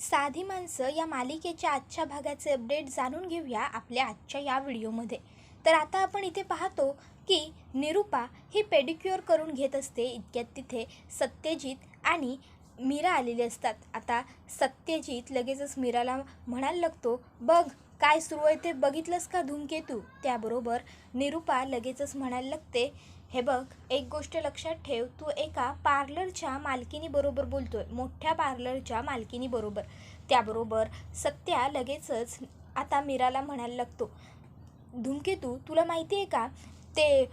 साधी माणसं या मालिकेच्या आजच्या भागाचे अपडेट जाणून घेऊया आपल्या आजच्या या व्हिडिओमध्ये. तर आता आपण इथे पाहतो की निरुपा ही पेडिक्युअर करून घेत असते. इतक्यात तिथे सत्यजित आणि मीरा आलेले असतात. आता सत्यजित लगेचच मीराला म्हणायला लागतो बघ काय सुरू आहे ते बघितलंस का धूमकेतू? त्याबरोबर निरुपा लगेचच म्हणायला लागते हे बघ एक गोष्ट लक्षात ठेव तू एका पार्लरच्या मालकिनीबरोबर बोलतोय मोठ्या पार्लरच्या मालकिनीबरोबर त्याबरोबर सत्या लगेचच आता मीराला म्हणायला लागतो धूमकेतू तुला माहिती आहे का? ते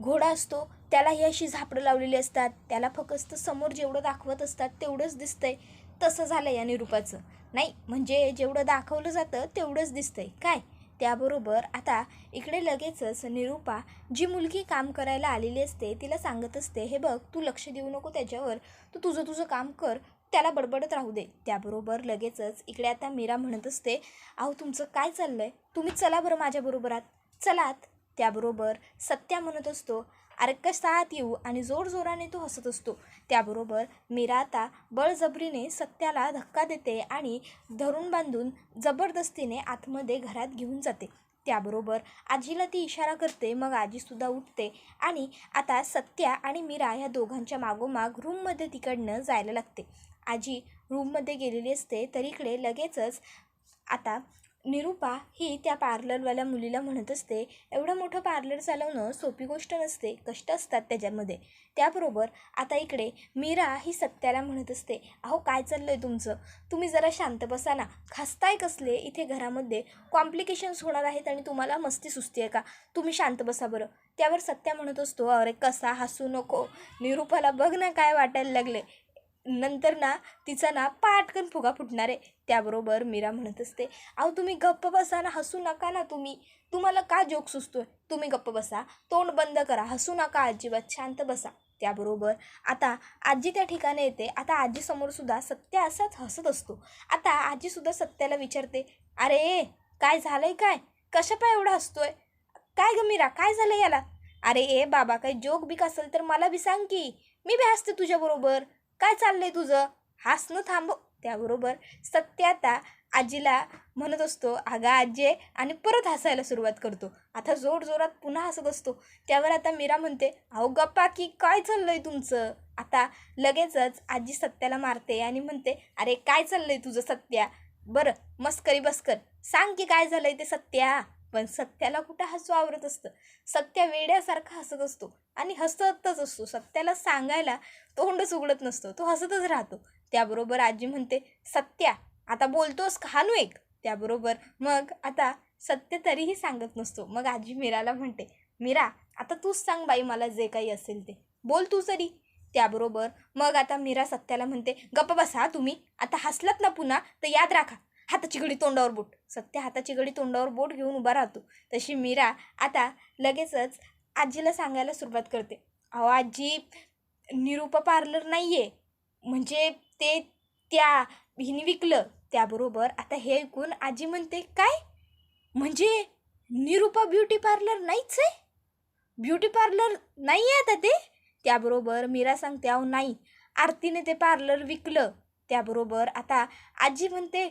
घोडा असतो त्याला ही अशी झापडं लावलेली असतात त्याला फक्त समोर जेवढं दाखवत असतात तेवढंच दिसतंय. तसं झालं या निरूपाचं. नाही म्हणजे जेवढं दाखवलं जातं तेवढंच दिसतंय. काय? त्याबरोबर आता इकडे लगेचच निरूपा जी मुलगी काम करायला आलेली असते तिला सांगत असते हे बघ तू लक्ष देऊ नको त्याच्यावर. तू तुझं तुझं काम कर त्याला बडबडत राहू दे. त्याबरोबर लगेचच इकडे आता मीरा म्हणत असते अहो तुमचं काय चाललं आहे तुम्ही चला बरं माझ्याबरोबर आत चलात. त्याबरोबर सत्या म्हणत असतो अरे कसा आत येऊ आणि जोरजोराने तो हसत असतो. त्याबरोबर मीरा आता बळजबरीने सत्याला धक्का देते आणि धरून बांधून जबरदस्तीने आतमध्ये घरात घेऊन जाते. त्याबरोबर आजीला ती इशारा करते मग आजीसुद्धा उठते आणि आता सत्या आणि मीरा ह्या दोघांच्या मागोमाग रूममध्ये तिकडनं जायला लागते. आजी रूममध्ये गेलेली असते तरीकडे लगेचच आता निरूपा ही त्या पार्लरवाल्या मुलीला म्हणत असते एवढं मोठं पार्लर चालवणं सोपी गोष्ट नसते कष्ट असतात त्याच्यामध्ये. त्याबरोबर आता इकडे मीरा ही सत्याला म्हणत असते अहो काय चाललं आहे तुमचं? तुम्ही जरा शांत बसा ना. खासताय कसले? इथे घरामध्ये कॉम्प्लिकेशन्स होणार आहेत आणि तुम्हाला मस्ती सुस्ती आहे का? तुम्ही शांत बसा बरं. त्यावर सत्या म्हणत असतो अरे कसा हसू नको. निरूपाला बघ ना काय वाटायला लागले नंतर ना तिचा ना पाटकन फुगा फुटणार आहे. त्याबरोबर मीरा म्हणत असते अहो तुम्ही गप्प बसा ना हसू नका ना तुम्ही. तुम्हाला का जोक सुचतोय? तुम्ही गप्प बसा. तोंड बंद करा. हसू नका अजिबात. शांत बसा. त्याबरोबर आता आजी त्या ठिकाणी येते. आता आजीसमोर सुद्धा सत्य असाच हसत असतो. आता आजीसुद्धा सत्याला विचारते अरे काय झालंय काय? कशा पाय एवढा हसतोय? काय ग मीरा काय झालं याला? अरे ए बाबा काही जोक बिक असेल तर मला बी सांग की. मी बी हसते तुझ्याबरोबर. काय चाललंय तुझं? हसणं थांबव हो. त्याबरोबर सत्य आता आजीला म्हणत असतो अगा आजी आणि परत हसायला सुरुवात करतो. आता जोर जोरात पुन्हा हसत असतो. त्यावर आता मीरा म्हणते अहो गप्पा की काय चाललंय तुमचं? आता लगेचच आजी सत्याला मारते आणि म्हणते अरे काय चाललंय तुझं सत्या? बरं मस्करी बसकर. सांग की काय झालंय ते सत्या? पण सत्याला कुठं हसू आवरत असतं? सत्या वेड्यासारखा हसत असतो आणि हसतच असतो. सत्याला सांगायला तोंडच उघडत नसतो. तो हसतच राहतो. त्याबरोबर आजी म्हणते सत्या आता बोलतोस खानू एक. त्याबरोबर मग आता सत्य तरीही सांगत नसतो. मग आजी मीराला म्हणते मीरा आता तूच सांग बाई मला जे काही असेल ते. बोल तू तरी त्याबरोबर मग आता मीरा सत्याला म्हणते गप्प बसा तुम्ही. आता हसलात ना पुन्हा तर याद राखा. हाताची घडी तोंडावर बोट. सत्य हाताची घडी तोंडावर बोट घेऊन उभा राहतो. तशी मीरा आता लगेचच आजीला सांगायला सुरुवात करते. अहो आजी निरूपा पार्लर नाही आहे म्हणजे ते त्या हिने विकलं. त्याबरोबर आता हे ऐकून आजी म्हणते काय? म्हणजे निरूपा ब्युटी पार्लर नाहीच आहे ब्युटी पार्लर नाही आहे आता ते? त्याबरोबर मीरा सांगते अहो नाही. आरतीने ते पार्लर विकलं. त्याबरोबर आता आजी म्हणते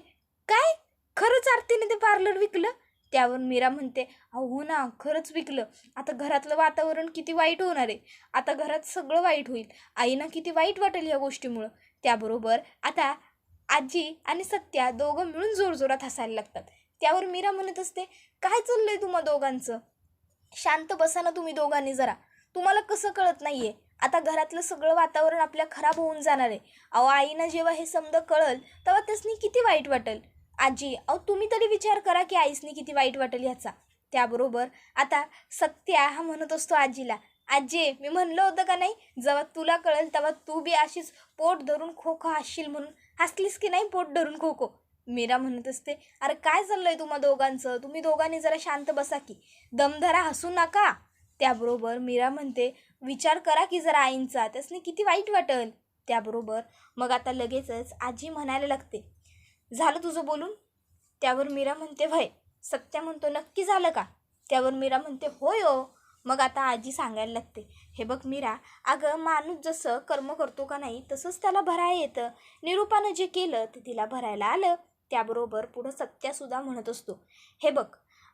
काय? खरंच आरतीने ते पार्लर विकलं? त्यावर मीरा म्हणते अहो हो ना खरंच विकलं. आता घरातलं वातावरण किती वाईट होणार आहे. आता घरात सगळं वाईट होईल. आईना किती वाईट वाटेल या गोष्टीमुळं. त्याबरोबर आता आजी आणि सत्या दोघं मिळून जोरजोरात हसायला लागतात. त्यावर मीरा म्हणत असते काय चाललंय तुम्हा दोघांचं? शांत बसा ना तुम्ही दोघांनी जरा. तुम्हाला कसं कळत नाही आहे आता घरातलं सगळं वातावरण आपल्या खराब होऊन जाणार आहे. अहो आईनं जेव्हा हे समज कळल तेव्हा त्यासनी किती वाईट वाटेल? आजी अहो तुम्ही तरी विचार करा की आईसनी किती वाईट वाटेल ह्याचा. त्याबरोबर आता सत्या हा म्हणत असतो आजीला आजी मी म्हणलं होतं का नाही जेव्हा तुला कळेल तेव्हा तू बी अशीच पोट धरून खो खो हसशील म्हणून. हसलीस की नाही पोट धरून खो खो मीरा म्हणत असते अरे काय चाललंय तुम्हा दोघांचं? तुम्ही दोघांनी जरा शांत बसा की. दमधरा हसू नका. त्याबरोबर मीरा म्हणते विचार करा की जरा आईंचा त्यासनी किती वाईट वाटेल. त्याबरोबर मग आता लगेचच आजी म्हणायला लागते झालं तुझं बोलून? त्यावर मीरा म्हणते भय सत्या म्हणतो नक्की झालं का? त्यावर मीरा म्हणते होय हो मग आता आजी सांगायला लागते हे बघ मीरा अगं माणूस जसं कर्म करतो का नाही तसंच त्याला भरायला येतं. निरूपानं जे केलं ते तिला भरायला आलं. त्याबरोबर पुढं सत्यासुद्धा म्हणत असतो. हे बघ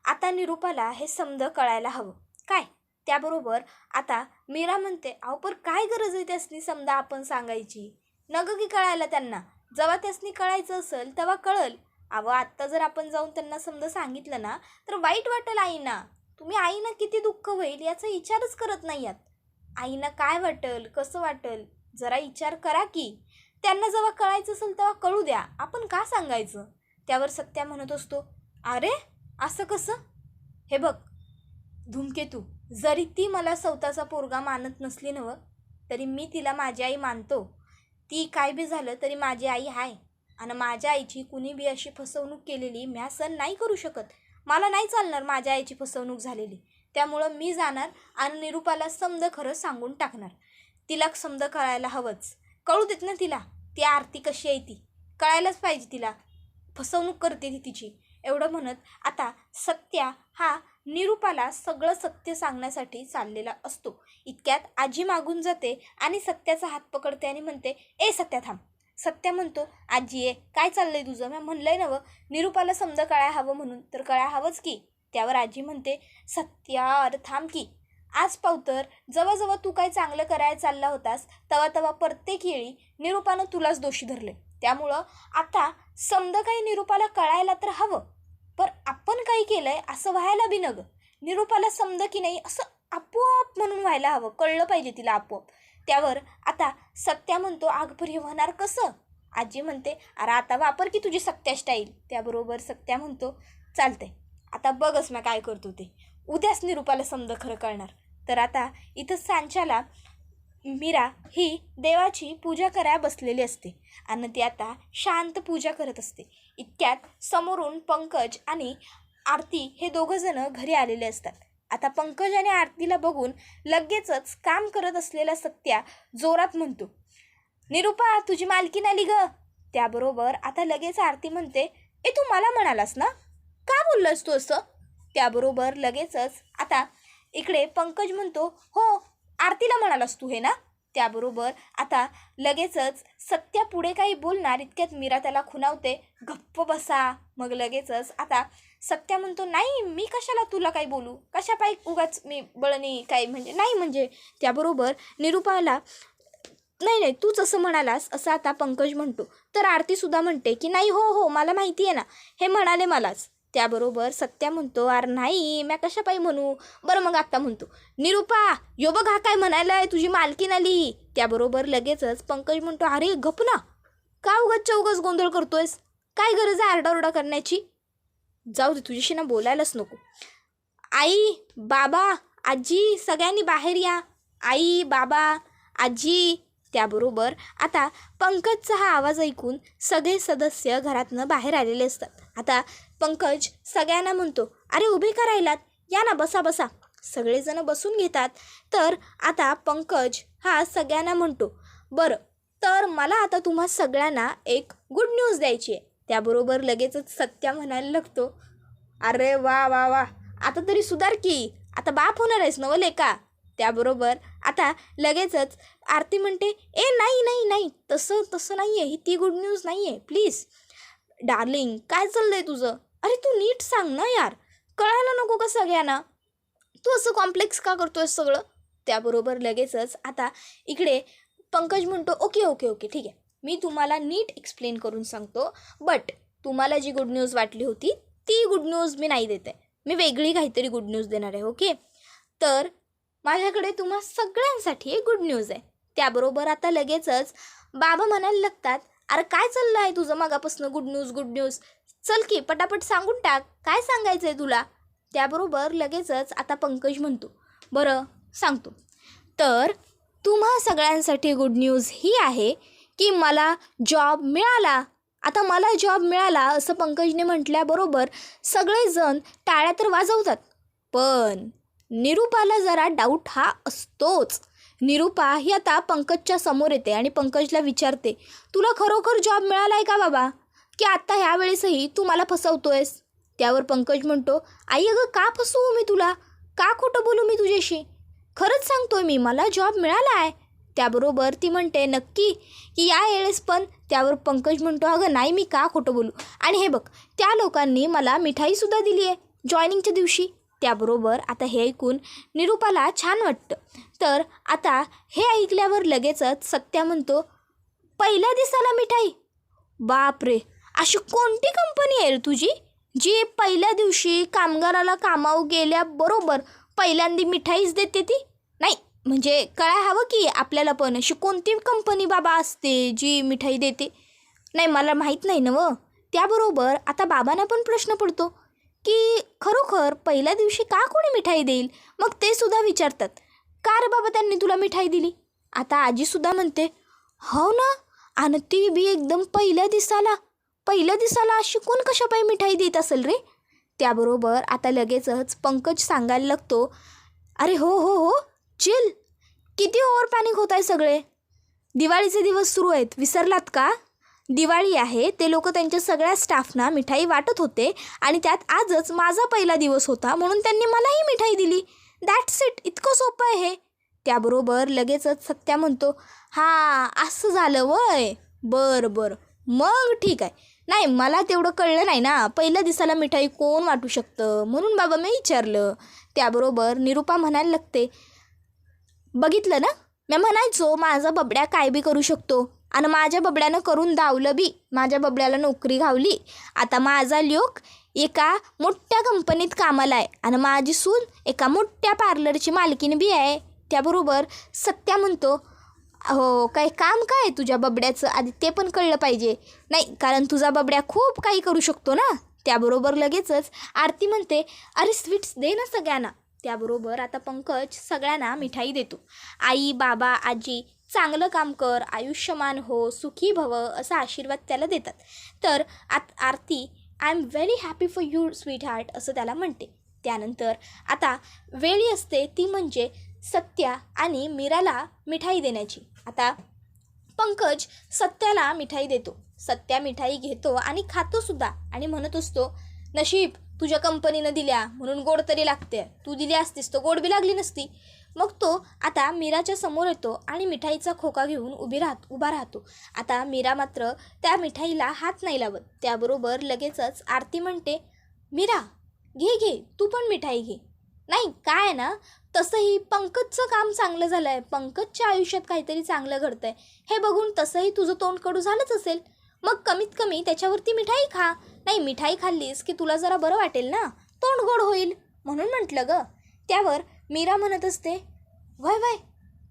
आता निरूपाला हे समज कळायला हवं. काय? त्याबरोबर आता मीरा म्हणते अहो पण काय गरज आहे त्यासनी समजा आपण सांगायची? नग की कळायला त्यांना? जेव्हा त्यासनी कळायचं असेल तेव्हा कळल. अहो आत्ता जर आपण जाऊन त्यांना समजा सांगितलं ना तर वाईट वाटेल आईना. तुम्ही आईना किती दुःख होईल याचा विचारच करत नाही आहात आईना काय वाटेल कसं वाटेल जरा विचार करा की. त्यांना जेव्हा कळायचं असेल तेव्हा कळू द्या. आपण का सांगायचं? त्यावर सत्या म्हणत असतो. अरे असं कसं? हे बघ. धूमकेतू जरी ती मला स्वतःचा पोरगा मानत नसली नवं तरी मी तिला माझी आई मानतो. ती काय बी झालं तरी माझी आई आहे आणि माझ्या आईची कुणी बी अशी फसवणूक केलेली म्या सण नाही करू शकत. मला नाही चालणार माझ्या आईची फसवणूक झालेली. त्यामुळं मी जाणार आणि निरूपाला समज खरं सांगून टाकणार. तिला समज कळायला हवंच. कळू देत ना तिला. ती आरती कशी आहे ती? कळायलाच पाहिजे तिला. फसवणूक करते ती तिची. एवढं म्हणत आता सत्या हा निरूपाला सगळं सत्य सांगण्यासाठी चाललेला असतो. इतक्यात आजी मागून जाते आणि सत्याचा हात पकडते आणि म्हणते ए सत्या थांब. सत्या म्हणतो आजी ये काय चाललंय तुझं? मी म्हणलंय ना व निरूपाला समजा कळाय हवं म्हणून. तर कळाय हवंच की. त्यावर आजी म्हणते सत्या अरे थांब की. आज पावतर जवळजवळ तू काय चांगलं करायला चालला होतास तवा तवा प्रत्येक वेळी निरूपानं तुलाच दोषी धरले. त्यामुळं आता समजा काही निरूपाला कळायला तर हवं. पर आपण काही आहे असं व्हायला बी नग. निरूपाला समज की नाही असं आपोआप म्हणून व्हायला हवं. कळलं पाहिजे तिला आपोआप. त्यावर आता सत्या म्हणतो आगभर हे होणार कसं? आजी म्हणते अरे आता वापर की तुझी सत्या स्टाईल त्याबरोबर सत्या म्हणतो चालतंय. आता बघच मग काय करतो ते. उद्याच निरूपाला समज खरं कळणार. तर आता इथं सांच्याला मीरा ही देवाची पूजा करायला बसलेली असते आणि ती आता शांत पूजा करत असते. इतक्यात समोरून पंकज आणि आरती हे दोघंजणं घरी आलेले असतात. आता पंकज आणि आरतीला बघून लगेचच काम करत असलेला सत्या जोरात म्हणतो निरूपा तुझी मालकीन आली ग. त्याबरोबर आता लगेच आरती म्हणते ए तू मला म्हणालास ना? का बोललास तू असं? त्याबरोबर लगेचच आता इकडे पंकज म्हणतो हो आरतीला म्हणालास तू हे ना? त्याबरोबर आता लगेचच सत्या पुढे काही बोलणार इतक्यात मीरा त्याला खुनावते गप्प बसा. मग लगेचच आता सत्या म्हणतो नाही मी कशाला तुला काही बोलू? कशा पायी उगाच मी बळणी काही म्हणजे नाही म्हणजे? त्याबरोबर निरूपाला नाही नाही तूच असं म्हणालास असं आता पंकज म्हणतो. तर आरतीसुद्धा म्हणते की नाही हो हो मला माहिती आहे ना. हे म्हणाले मलाच. त्याबरोबर सत्या म्हणतो अरे नाही म्या कशा पायी म्हणू? बरं मग आत्ता म्हणतो. निरूपा यो बघ हा काय म्हणायलाय तुझी मालकीन आली. त्याबरोबर लगेचच पंकज म्हणतो अरे गप ना का उगाच चौगच गोंधळ करतोयस? काय गरज आहे आरडाओरडा करण्याची? जाऊ दे तुझ्याशी ना बोलायलाच नको. आई बाबा आजी सगळ्यांनी बाहेर या. आई बाबा आजी. त्याबरोबर आता पंकजचा हा आवाज ऐकून सगळे सदस्य घरातनं बाहेर आलेले असतात. आता पंकज सगळ्यांना म्हणतो अरे उभे करायलात या ना बसा बसा. सगळेजण बसून घेतात. तर आता पंकज हा सगळ्यांना म्हणतो बरं तर मला आता तुम्हा सगळ्यांना एक गुड न्यूज द्यायची आहे. त्याबरोबर लगेचच सत्या म्हणायला लागतो अरे वा वा वा आता तरी सुधार की आता बाप होणार आहेस नवले का त्याबरोबर आता लगेचच आरती म्हणते ए नाही नाही नाही तसं तसं नाही आहे ही ती गुड न्यूज नाही आहे प्लीज डार्लिंग काय चाललं आहे तुझं? अरे तू नीट सांग ना यार. कळायला नको का सगळ्यांना? तू असं कॉम्प्लेक्स का करतोय सगळं? त्याबरोबर लगेचच आता इकडे पंकज म्हणतो ओके ओके ओके ठीक आहे. मी तुम्हाला नीट एक्सप्लेन करून सांगतो. बट तुम्हाला जी गुड न्यूज वाटली होती ती गुड न्यूज मी नाही देते. मी वेगळी काहीतरी गुड न्यूज देणार आहे ओके? तर माझ्याकडे तुम्हा सगळ्यांसाठी एक गुड न्यूज आहे. त्याबरोबर आता लगेचच बाबा म्हणायला लागतात अरे काय चाललं आहे तुझं मागापासून गुड न्यूज गुड न्यूज चल की पटापट सांगून टाक. काय सांगायचं आहे तुला? त्याबरोबर लगेचच आता पंकज म्हणतो. बरं सांगतो. तर तुम्हा सगळ्यांसाठी गुड न्यूज ही आहे की मला जॉब मिळाला. आता मला जॉब मिळाला असं पंकजने म्हटल्याबरोबर सगळेजण टाळ्या तर वाजवतात. पण निरूपाला जरा डाऊट हा असतोच. निरूपा ही आता पंकजच्या समोर येते आणि पंकजला विचारते तुला खरोखर जॉब मिळाला आहे का बाबा? की आत्ता ह्यावेळेसही तू मला फसवतोयस? त्यावर पंकज म्हणतो आई अगं का फसवू मी तुला? का खोटं बोलू मी तुझ्याशी? खरंच सांगतोय मी मला जॉब मिळाला आहे त्याबरोबर ती म्हणते नक्की की या वेळेस पण. त्यावर पंकज म्हणतो अगं नाही मी का खोटं बोलू? आणि हे बघ त्या लोकांनी मला मिठाईसुद्धा दिली आहे जॉईनिंगच्या दिवशी. त्याबरोबर आता हे ऐकून निरूपाला छान वाटतं. तर आता हे ऐकल्यावर लगेचच सत्या म्हणतो पहिल्या दिसाला मिठाई. बापरे! अशी कोणती कंपनी आहे रे तुझी? जी पहिल्या दिवशी कामगाराला कामावर गेल्याबरोबर पहिल्यांदा मिठाईच देते ती? नाही म्हणजे कळाय हवं की आपल्याला पण अशी कोणती कंपनी बाबा असते जी मिठाई देते? नाही मला माहीत नाही ना व त्याबरोबर आता बाबांना पण प्रश्न पडतो की खरोखर पहिल्या दिवशी का कोणी मिठाई देईल? मग ते सुद्धा विचारतात. का रे बाबा त्यांनी तुला मिठाई दिली? आता आजीसुद्धा म्हणते हो ना आणि ती बी एकदम पहिल्या दिसाला पहिल्या दिसाला अशी कोण कशापायी मिठाई देत असेल रे? त्याबरोबर आता लगेचच पंकज सांगायला लागतो अरे हो हो हो चिल. किती ओव्हर पॅनिक होत आहे सगळे. दिवाळीचे दिवस सुरू आहेत विसरलात का? दिवाळी आहे ते लोक त्यांच्या सगळ्या स्टाफना मिठाई वाटत होते आणि त्यात आजच माझा पहिला दिवस होता म्हणून त्यांनी मलाही मिठाई दिली. दॅट्स इट इतकं सोपं आहे. हे त्याबरोबर लगेचच सत्या म्हणतो हां असं झालं वय. बरं बरं. मग ठीक आहे. नाही मला तेवढं कळलं नाही ना. पहिल्या दिसाला मिठाई कोण वाटू शकतं? म्हणून बाबा मी विचारलं. त्याबरोबर निरूपा म्हणायला लागते बघितलं ना? मी म्हणायचो माझा बबड्या काय बी करू शकतो? आणि माझ्या बबड्यानं करून दावलं बी. माझ्या बबड्याला नोकरी घावली. आता माझा लोक एका मोठ्या कंपनीत कामाला आहे. आणि माझी सून एका मोठ्या पार्लरची मालकीन बी आहे. त्याबरोबर सत्या म्हणतो हो काय काम काय आहे तुझ्या बबड्याचं? आधी ते पण कळलं पाहिजे. नाही कारण तुझा बबड्या खूप काही करू शकतो ना? त्याबरोबर लगेचच आरती म्हणते अरे स्वीट्स दे ना सगळ्यांना. त्याबरोबर आता पंकज सगळ्यांना मिठाई देतो. आई बाबा आजी चांगलं काम कर आयुष्यमान हो सुखी भव असा आशीर्वाद त्याला देतात. तर आत Aarti I am very happy for you sweetheart असं त्याला म्हणते. त्यानंतर आता वेळी असते ती म्हणजे सत्या आणि मीराला मिठाई देण्याची. आता पंकज सत्याला मिठाई देतो. सत्या मिठाई घेतो आणि खातोसुद्धा आणि म्हणत असतो नशीब तुझ्या कंपनीनं दिल्या म्हणून गोड तरी लागते. तू दिली असतीस तर गोड बी लागली नसती. मग तो आता मीराच्या समोर येतो आणि मिठाईचा खोका घेऊन उभी राहत उभा राहतो. आता मीरा मात्र त्या मिठाईला हात नाही लावत. त्याबरोबर लगेचच आरती म्हणते मीरा घे घे तू पण मिठाई घे. नाही काय आहे ना तसंही पंकजचं काम चांगलं झालं आहे पंकजच्या आयुष्यात काहीतरी चांगलं घडतंय. हे बघून तसंही तुझं तोंड कडू झालंच असेल. मग कमीत कमी त्याच्यावरती मिठाई खा. नाही मिठाई खाल्लीस की तुला जरा बरं वाटेल ना? तोंड गोड होईल. म्हणून म्हटलं ग. त्यावर मीरा म्हणत असते वय वय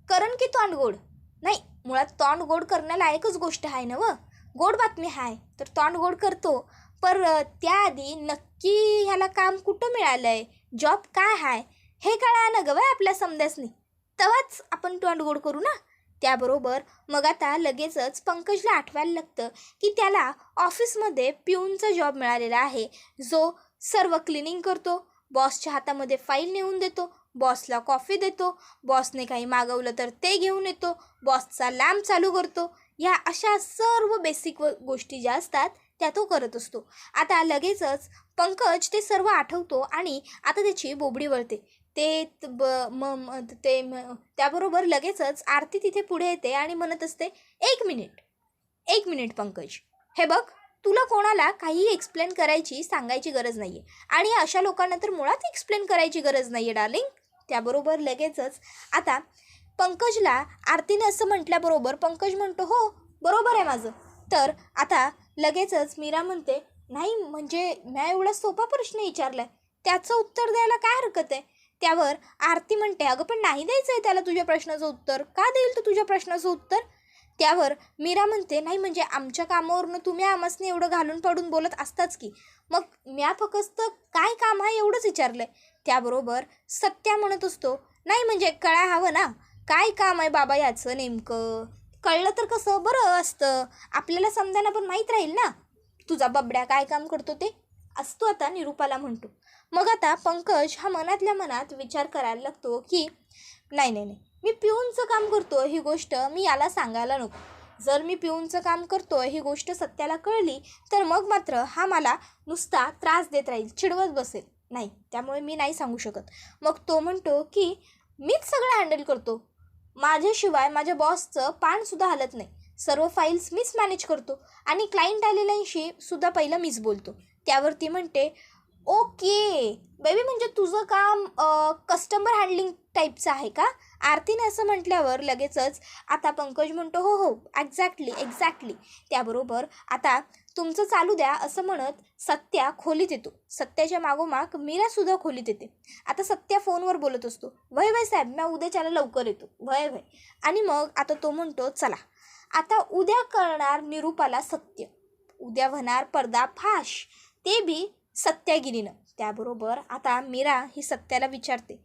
करण की तोंड गोड. नाही मुळात तोंड गोड करण्यालायकच गोष्ट आहे ना व? गोड बातमी आहे तर तोंड गोड करतो. पर त्याआधी नक्की ह्याला काम कुठं मिळालं आहे जॉब काय आहे हे कळा ना गं आपल्या समजासनी. तवाच आपण तोंड गोड करू ना. त्याबरोबर मग आता लगेचच पंकजला आठवायला लागतं की त्याला ऑफिसमध्ये पिऊनचा जॉब मिळालेला आहे. जो सर्व क्लिनिंग करतो बॉसच्या हातामध्ये फाईल नेऊन देतो बॉसला कॉफी देतो बॉसने काही मागवलं तर ते घेऊन येतो बॉसचा लॅम्प चालू करतो. ह्या अशा सर्व बेसिक व गोष्टी ज्या असतात त्या तो करत असतो. आता लगेचच पंकज ते सर्व आठवतो आणि आता त्याची बोबडी वळते. ते त- ब म ते म- त्याबरोबर लगेचच आरती तिथे पुढे येते आणि म्हणत असते एक मिनिट एक मिनिट पंकज हे बघ तुला कोणाला काही एक्सप्लेन करायची सांगायची गरज नाही आहे आणि अशा लोकांना तर मुळात एक्सप्लेन करायची गरज नाही आहे डार्लिंग त्याबरोबर लगेचच आता पंकजला आरतीने असं म्हटल्याबरोबर पंकज म्हणतो हो बरोबर आहे माझं. तर आता लगेचच मीरा म्हणते नाही म्हणजे म्या एवढा सोपा प्रश्न विचारला आहे त्याचं उत्तर द्यायला काय हरकत आहे? त्यावर आरती म्हणते अगं पण नाही द्यायचं आहे त्याला तुझ्या प्रश्नाचं उत्तर. का देईल तू तुझ्या प्रश्नाचं उत्तर? त्यावर मीरा म्हणते नाही म्हणजे आमच्या कामावरनं तुम्ही आमसने एवढं घालून पडून बोलत असताच की. मग म्या फकस्त काय काम आहे एवढंच विचारलंय. त्याबरोबर सत्या म्हणत असतो नाही म्हणजे कळा हवं ना काय काम आहे बाबा याचं नेमकं? कळलं तर कसं? बरं असतं. आपल्याला समजायला पण माहीत राहील ना. तुझा बबड्या काय काम करतो ते? असतो आता निरूपाला म्हणतो. मग आता पंकज हा मनातल्या मनात विचार करायला लागतो की नाही नाही नाही मी पिऊनचं काम करतो ही गोष्ट मी याला सांगायला नको. जर मी पिऊनचं काम करतो ही गोष्ट सत्याला कळली तर मग मात्र हा मला नुसता त्रास देत राहील चिडवत बसेल. नाही त्यामुळे मी नाही सांगू शकत. मग तो म्हणतो की मीच सगळं हँडल करतो. माझ्याशिवाय माझ्या बॉसचं पानसुद्धा हलत नाही. सर्व फाईल्स मीच मॅनेज करतो आणि क्लायंट आलेल्यांशी सुद्धा पहिलं मीच बोलतो. त्यावर ती म्हणते ओके. बेबी म्हणजे तुझं काम कस्टमर हँडलिंग टाईपचं आहे का? आरतीने असं म्हटल्यावर लगेचच आता पंकज म्हणतो हो हो एक्झॅक्टली एक्झॅक्टली त्याबरोबर आता तुमचं चालू द्या असं म्हणत सत्या खोलीत येतो. सत्याच्या मागोमाग मीरासुद्धा खोलीत येते. आता सत्या फोनवर बोलत असतो. वय वय साहेब मी उद्याच्याला लवकर येतो. वय वय. आणि मग आता तो म्हणतो चला आता उद्या करणार निरूपाला सत्य. उद्या होणार पडदा फाश. ते बी सत्यागिरीनं. त्याबरोबर आता मीरा ही सत्याला विचारते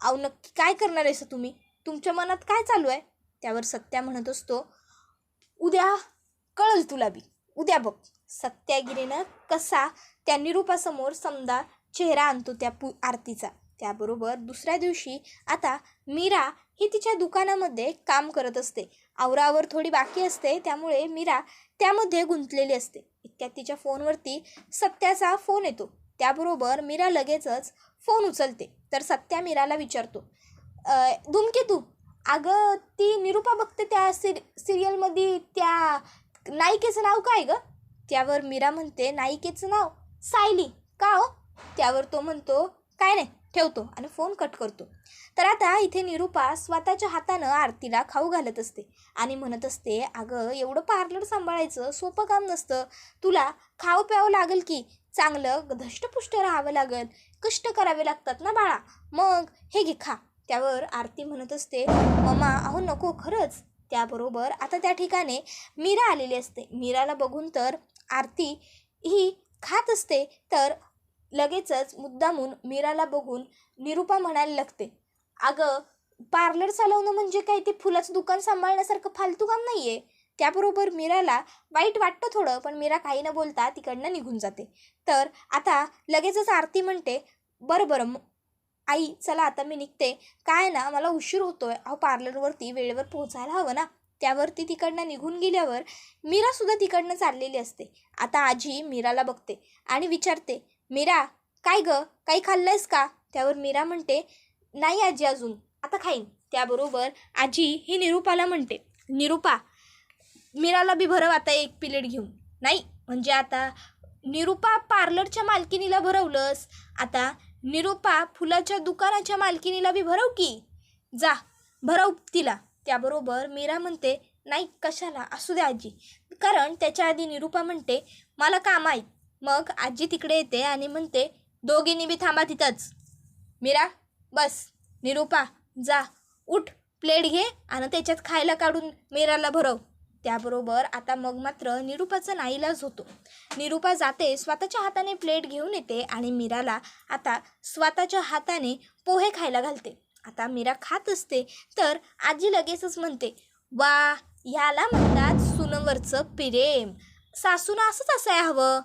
अहो नक्की काय करणार आहे तुम्ही? तुमच्या मनात काय चालू आहे? त्यावर सत्या म्हणत असतो उद्या कळल तुला बी. उद्या बघ. सत्यागिरीनं कसा त्या निरूपासमोर समजा चेहरा आणतो त्या पु आरतीचा. त्याबरोबर दुसऱ्या दिवशी आता मीरा ही तिच्या दुकानामध्ये काम करत असते. आवरावर थोडी बाकी असते त्यामुळे मीरा त्यामध्ये गुंतलेली असते. इतक्यात तिच्या फोनवरती सत्याचा फोन येतो. त्याबरोबर मीरा लगेचच फोन उचलते. तर सत्या मीराला विचारतो धूमकेतू अगं ती निरूपा बघते त्या सिर सिरियलमध्ये त्या नायिकेचं नाव काय गं? त्यावर मीरा म्हणते नायिकेचं नाव सायली. का हो? त्यावर तो म्हणतो काय नाही ठेवतो आणि फोन कट करतो. तर आता इथे निरूपा स्वतःच्या हातानं आरतीला खाऊ घालत असते आणि म्हणत असते अगं एवढं पार्लर सांभाळायचं सोपं काम नसतं. तुला खावं प्यावं लागेल की? चांगलं धष्टपुष्ट राहावं लागेल. कष्ट करावे लागतात ना बाळा. मग हे घे खा. त्यावर आरती म्हणत असते ममा अहो नको खरंच. त्याबरोबर आता त्या ठिकाणी मीरा आलेली असते. मीराला बघून तर आरती ही खात असते. तर लगेचच मुद्दामून मीराला बघून निरूपा म्हणायला लागते अगं पार्लर चालवणं म्हणजे काय? ते फुलाचं दुकान सांभाळण्यासारखं फालतू काम नाही आहे त्याबरोबर मीराला वाईट वाटतं थोडं पण मीरा काही न बोलता तिकडनं निघून जाते. तर आता लगेचच आरती म्हणते बरं बरं आई चला आता मी निघते. काय ना मला उशीर होतोय. अहो पार्लरवरती वेळेवर पोहोचायला हवं ना. त्यावरती तिकडनं निघून गेल्यावर मीरासुद्धा तिकडनं चाललेली असते. आता आजी मीराला बघते आणि विचारते मीरा काय ग? काही खाल्लंयस का? त्यावर मीरा म्हणते नाही आजी अजून आता खाईन. त्याबरोबर आजी ही निरूपाला म्हणते निरूपा मीराला बी भरव आता एक प्लेट घेऊन. नाही म्हणजे आता निरूपा पार्लरच्या मालकिनीला भरवलंस आता निरूपा फुलाच्या दुकानाच्या मालकिनीला बी भरव की? जा भरव तिला. त्याबरोबर मीरा म्हणते नाही कशाला? असू द्या आजी. कारण त्याच्या आधी निरूपा म्हणते मला काम आहे मग आजी तिकडे येते आणि म्हणते दोघींनी बी थांबा तिथंच. मीरा बस. निरूपा जा. उठ. प्लेट घे आणि त्याच्यात खायला काढून मीराला भरव. त्याबरोबर आता मग मात्र निरूपाचा नाईलाज होतो. निरूपा जाते स्वतःच्या हाताने प्लेट घेऊन येते आणि मीराला आता स्वतःच्या हाताने पोहे खायला घालते. आता मीरा खात असते तर आजी लगेचच म्हणते वा ह्याला म्हणतात सुनवरचं प्रेम. सासूनं असंच असाय हवं.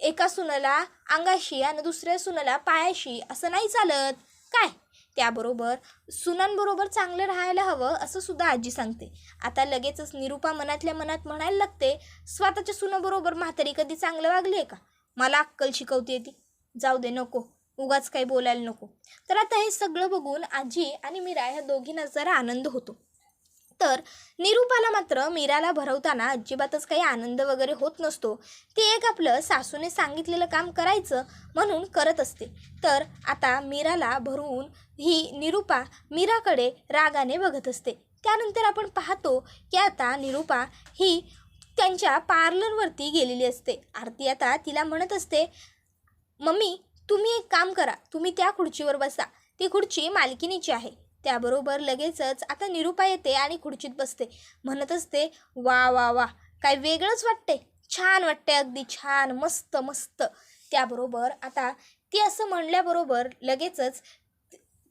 एका सुनाला अंगाशी आणि दुसऱ्या सुनाला पायाशी असं नाही चालत. काय? त्याबरोबर सुनांबरोबर चांगलं राहायला हवं असं सुद्धा आजी सांगते. आता लगेचच निरूपा मनातल्या मनात म्हणायला लागते स्वतःच्या सुनाबरोबर म्हातारी कधी चांगलं वागली आहे का? मला अक्कल शिकवते ती. जाऊ दे नको. उगाच काही बोलायला नको. तर आता हे सगळं बघून आजी आणि मीरा ह्या दोघींना जरा आनंद होतो. तर निरूपाला मात्र मीराला भरवताना अजिबातच काही आनंद वगैरे होत नसतो. ते एक आपलं सासूने सांगितलेलं काम करायचं म्हणून करत असते. तर आता मीराला भरवून ही निरूपा मीराकडे रागाने बघत असते. त्यानंतर आपण पाहतो की आता निरूपा ही त्यांच्या पार्लरवरती गेलेली असते. आरती आता तिला म्हणत असते मम्मी तुम्ही एक काम करा. तुम्ही त्या खुर्चीवर बसा. ती खुर्ची मालकिनीची आहे. त्याबरोबर लगेचच आता निरूपा येते आणि खुर्चीत बसते. म्हणत असते वा वा वा काय वेगळंच वाटते छान वाटते अगदी छान मस्त मस्त. त्याबरोबर आता ती असं म्हणल्याबरोबर लगेचच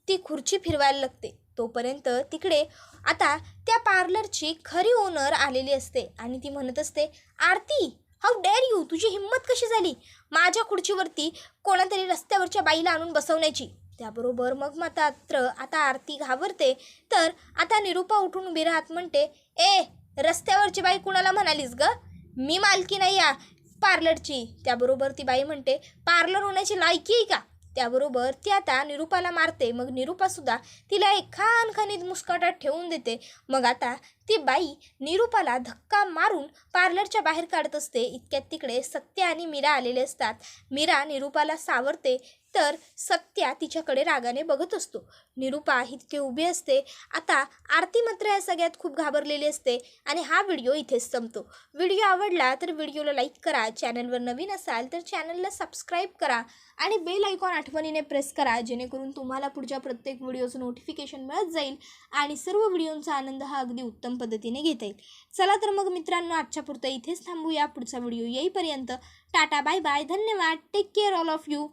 ती खुर्ची फिरवायला लागते. तोपर्यंत तिकडे आता त्या पार्लरची खरी ओनर आलेली असते आणि ती म्हणत असते आरती हाऊ डेअर यू तुझी हिंमत कशी झाली? माझ्या खुर्चीवरती कोणातरी रस्त्यावरच्या बाईला आणून बसवण्याची. त्याबरोबर मग मात्र आता आरती घाबरते. तर आता निरूपा उठून उभी राहत म्हणते ए रस्त्यावरची बाई कुणाला म्हणालीस ग? मी मालकी नाही या पार्लरची. त्याबरोबर ती बाई म्हणते पार्लर होण्याची लायकी आहे का? त्याबरोबर ती आता निरूपाला मारते. मग निरूपासुद्धा तिला एक खानखानीत मुस्काटात ठेवून देते. मग आता ती बाई निरूपाला धक्का मारून पार्लरच्या बाहेर काढत असते. इतक्यात तिकडे सत्य आणि मीरा आलेले असतात. मीरा निरूपाला सावरते. तर सत्या तिच्याकडे रागाने बघत असतो. निरूपा ही तिथे उभी असते आता आरती मात्र या सगळ्यात खूप घाबरलेली असते आणि हा व्हिडिओ इथेच संपतो. व्हिडिओ आवडला तर व्हिडिओला लाईक करा चॅनलवर नवीन असाल तर चॅनलला सबस्क्राईब करा आणि बेल आयकॉन आठवणीने प्रेस करा जेणेकरून तुम्हाला पुढच्या प्रत्येक व्हिडिओचं नोटिफिकेशन मिळत जाईल आणि सर्व व्हिडिओंचा आनंद हा अगदी उत्तम पद्धतीने घेता येईल. चला तर मग मित्रांनो आजच्या पुरतं इथेच थांबूया. पुढचा व्हिडिओ येईपर्यंत टाटा बाय बाय. धन्यवाद. Take care all of you